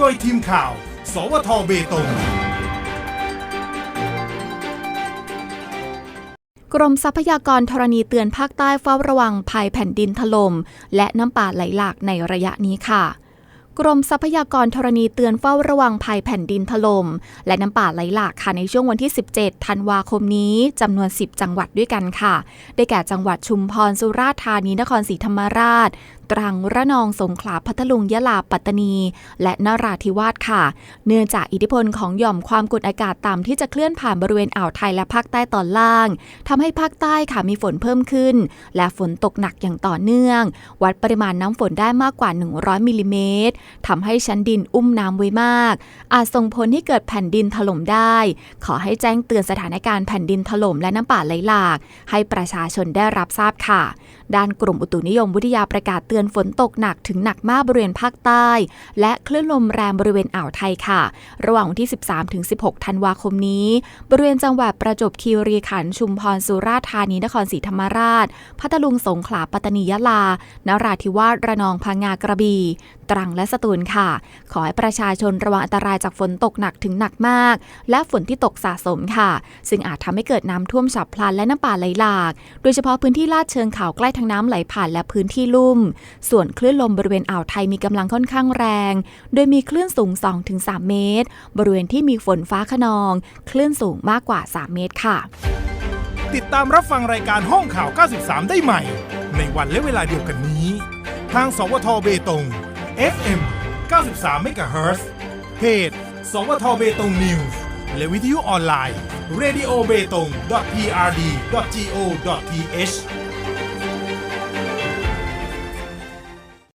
โดยทีมข่าว สวทเบตง กรมทรัพยากรธรณีเตือนภาคใต้เฝ้าระวังภัยแผ่นดินถล่มและน้ำป่าไหลหลากในระยะนี้ค่ะกรมทรัพยากรธรณีเตือนเฝ้าระวังภัยแผ่นดินถล่มและน้ำป่าไหลหลากค่ะในช่วงวันที่ 17 ธันวาคมนี้จำนวน 10 จังหวัดด้วยกันค่ะ ได้แก่จังหวัดชุมพร สุราษฎร์ธานี นครศรีธรรมราช ตรัง ระนอง สงขลา พัทลุง ยะลา ปัตตานี และนราธิวาสค่ะ เนื่องจากอิทธิพลของหย่อมความกดอากาศต่ำที่จะเคลื่อนผ่านบริเวณอ่าวไทยและภาคใต้ตอนล่างทำให้ภาคใต้ค่ะมีฝนเพิ่มขึ้น และฝนตกหนักอย่างต่อเนื่อง วัดปริมาณน้ำฝนได้มากกว่า 100มิลลิเมตรทำให้ชั้นดินอุ้มน้ำไว้มาก อาจส่งผลให้เกิดแผ่นดินถล่มได้ ขอให้แจ้งเตือนสถานการณ์แผ่นดินถล่มและน้ำป่าไหลหลาก ให้ประชาชนได้รับทราบค่ะ ด้านกรมอุตุนิยมวิทยาประกาศเตือนฝนตกหนักถึงหนักมากบริเวณภาคใต้ และคลื่นลมแรงบริเวณอ่าวไทยค่ะ ระหว่างวันที่ 13ถึง16 ธันวาคมนี้ บริเวณจังหวัดประจวบคีรีขันธ์ชุมพรสุราษฎร์ธานีนครศรีธรรมราช พัทลุงสงขลาปัตตานียะลา นราธิวาสระนองพังงากระบี่ตรังและสตูลค่ะ ขอให้ประชาชนระวังอันตรายจากฝนตกหนักถึงหนักมาก และฝนที่ตกสะสมค่ะ ซึ่งอาจทำให้เกิดน้ำท่วมฉับพลันและน้ำป่าไหลหลาก โดยเฉพาะพื้นที่ลาดเชิงเขาใกล้ทางน้ำไหลผ่านและพื้นที่ลุ่มส่วนคลื่นลมบริเวณอ่าวไทยมีกำลังค่อนข้างแรง โดยมีคลื่นสูง 2-3 เมตร บริเวณที่มีฝนฟ้าขนอง คลื่นสูงมากกว่า 3 เมตรค่ะ ติดตามรับฟังรายการห้องข่าว 93 ได้ใหม่ ในวันและเวลาเดียวกันนี้ ทางสวทเบตง FM 93 MHz เพจ สวทเบตงนิวส์และวิทยุออนไลน์ radio b e t o n g prd go th